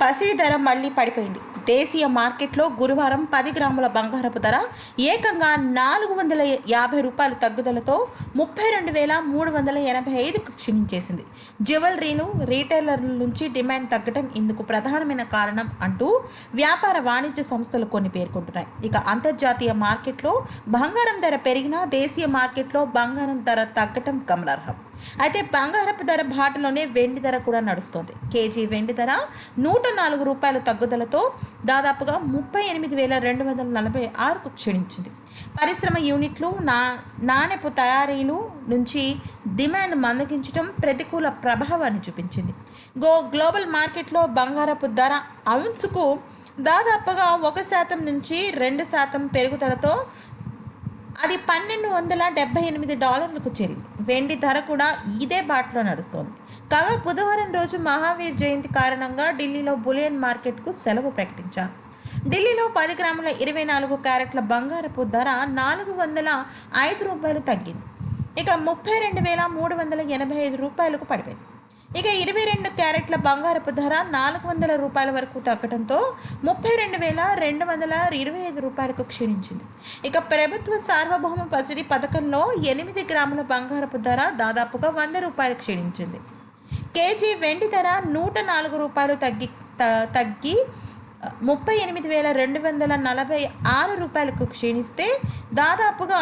పసిడి ధర మళ్ళీ పడిపోయింది. దేశీయ మార్కెట్లో గురువారం పది గ్రాముల బంగారపు ధర ఏకంగా నాలుగు వందల యాభై రూపాయల తగ్గుదలతో ముప్పై రెండు వేల మూడు వందల ఎనభై ఐదుకు క్షీణించేసింది. జ్యువెలరీలు రీటైలర్ల నుంచి డిమాండ్ తగ్గడం ఇందుకు ప్రధానమైన కారణం అంటూ వ్యాపార వాణిజ్య సంస్థలు కొన్ని పేర్కొంటున్నాయి. ఇక అంతర్జాతీయ మార్కెట్లో బంగారం ధర పెరిగినా దేశీయ మార్కెట్లో బంగారం ధర తగ్గటం గమనార్హం. అయితే బంగారపు ధర బాటలోనే వెండి ధర కూడా నడుస్తోంది. కేజీ వెండి ధర నూట నాలుగు రూపాయల తగ్గుదలతో దాదాపుగా ముప్పై ఎనిమిది వేల రెండు వందల నలభై ఆరుకు క్షీణించింది. పరిశ్రమ యూనిట్లు నా నాణెపు తయారీలు నుంచి డిమాండ్ మందగించడం ప్రతికూల ప్రభావాన్ని చూపించింది. గో గ్లోబల్ మార్కెట్లో బంగారపు ధర అవున్సుకు దాదాపుగా ఒక శాతం నుంచి రెండు శాతం పెరుగుదలతో అది పన్నెండు వందల డెబ్బై ఎనిమిది డాలర్లకు చేరింది. వెండి ధర కూడా ఇదే బాటలో నడుస్తోంది. కాగా బుధవారం రోజు మహావీర్ జయంతి కారణంగా ఢిల్లీలో బులియన్ మార్కెట్కు సెలవు ప్రకటించారు. ఢిల్లీలో పది గ్రాముల ఇరవై నాలుగు క్యారెట్ల బంగారపు ధర నాలుగు వందల ఐదు రూపాయలు తగ్గింది. ఇక ముప్పై రెండు వేల మూడు వందల ఎనభై ఐదు రూపాయలకు పడిపోయింది. ఇక ఇరవై రెండు క్యారెట్ల బంగారపు ధర నాలుగు వందల రూపాయల వరకు తగ్గడంతో ముప్పై రెండు వేల రెండు వందల ఇరవై ఐదు రూపాయలకు క్షీణించింది. ఇక ప్రభుత్వ సార్వభౌమ పసిడి పథకంలో ఎనిమిది గ్రాముల బంగారపు ధర దాదాపుగా వంద రూపాయలు క్షీణించింది. కేజీ వెండి ధర నూట నాలుగు రూపాయలు తగ్గి త- తగ్గి ముప్పై ఎనిమిది వేల రెండు వందల నలభై ఆరు రూపాయలకు క్షీణిస్తే దాదాపుగా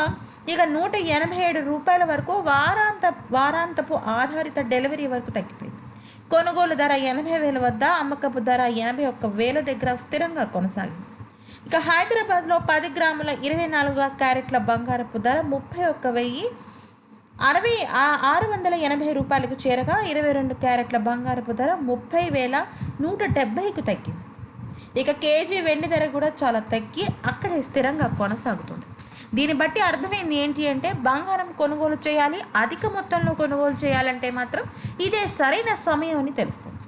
ఇక నూట ఎనభై ఏడు రూపాయల వరకు వారాంత వారాంతపు ఆధారిత డెలివరీ వరకు తగ్గిపోయింది. కొనుగోలు ధర ఎనభై వేల వద్ద అమ్మకపు ధర ఎనభై ఒక్క వేల దగ్గర స్థిరంగా కొనసాగింది. ఇక హైదరాబాద్లో పది గ్రాముల ఇరవై నాలుగు క్యారెట్ల బంగారపు ధర ముప్పై ఒక్క వెయ్యి అరవై ఆరు వందల ఎనభై రూపాయలకు చేరగా ఇరవై రెండు క్యారెట్ల బంగారపు ధర ముప్పై వేల నూట డెబ్బైకు తగ్గింది. ఇక కేజీ వెండి ధర కూడా చాలా తగ్గి అక్కడే స్థిరంగా కొనసాగుతుంది. దీన్ని బట్టి అర్థమైంది ఏంటి అంటే బంగారం కొనుగోలు చేయాలి అధిక మొత్తంలో కొనుగోలు చేయాలంటే మాత్రం ఇదే సరైన సమయం అని తెలుస్తుంది.